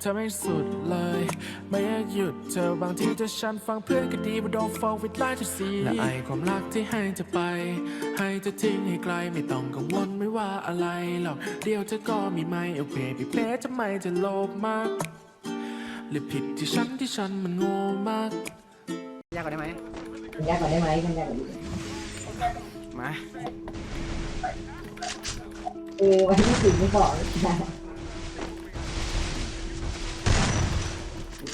เธอไม่สุดเลย ไม่อยากหยุดเธอบางทีจะฉันฟังเพื่อนก็ดีว่า don't fall with lie to see และไอความรักที่ให้เธอไป ให้เธอทิ้งให้ไกลไม่ต้องกังวลไม่ว่าอะไรหรอกเดี๋ยวเธอก็มีไม่โอเคพี่เพทำไมเธอโลภมาก หรือผิดที่ฉันที่ฉันมันโง่มาก ยากกว่าได้ไหมมันยากกว่าได้ไหมมันยากกว่านี้มา เออวันที่สี่ไม่บอกวันที่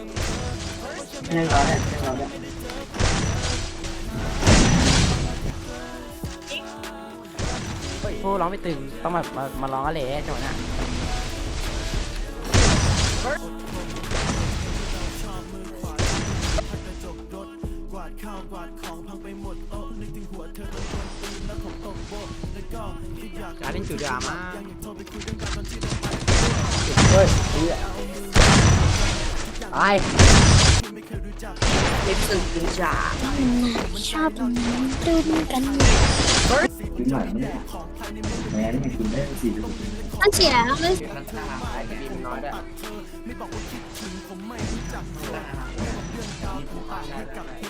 ยนั่งรอเนี่ยเฮ้ยผู้ร้องไม่ตึงต้องแบบมามาร้องอะไรจังหวะน่ะการเล่นจุดดราม่าเฮ้ย ดีอะไปเล็บสึกดึงจ่าชอบดุนกันกินหน่อยไม่ได้แม้นี่มันกินได้สี่สิบมันเสียเลยมันตาไอ้บีมน้อยด้วยให้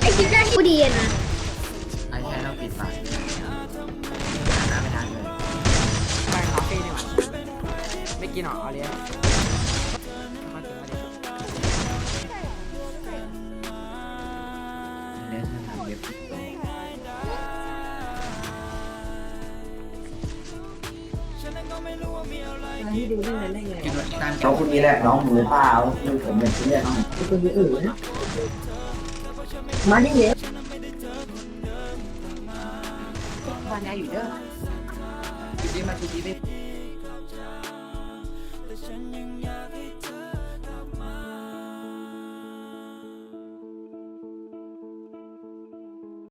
ไอ้คิดได้ที่ดีอะนะไอ้ใช้เราปิดฝาหน้าไม่ทันเลยไปคาเฟ่ดีกว่าไม่กินหรอเอาเลี้ยงมาถึงมาดิเล่นทำเว็บที่ดูเรื่องนั้นได้ไงคิดว่าการเขาคนนี้แหละน้องมือเปล่ามือผมเป็นเพื่อนน้องเป็นคนอื่นนะ มาดิเดี๋ยวมาแนอยู่เด้อชุดนี้มาที่นี้ไป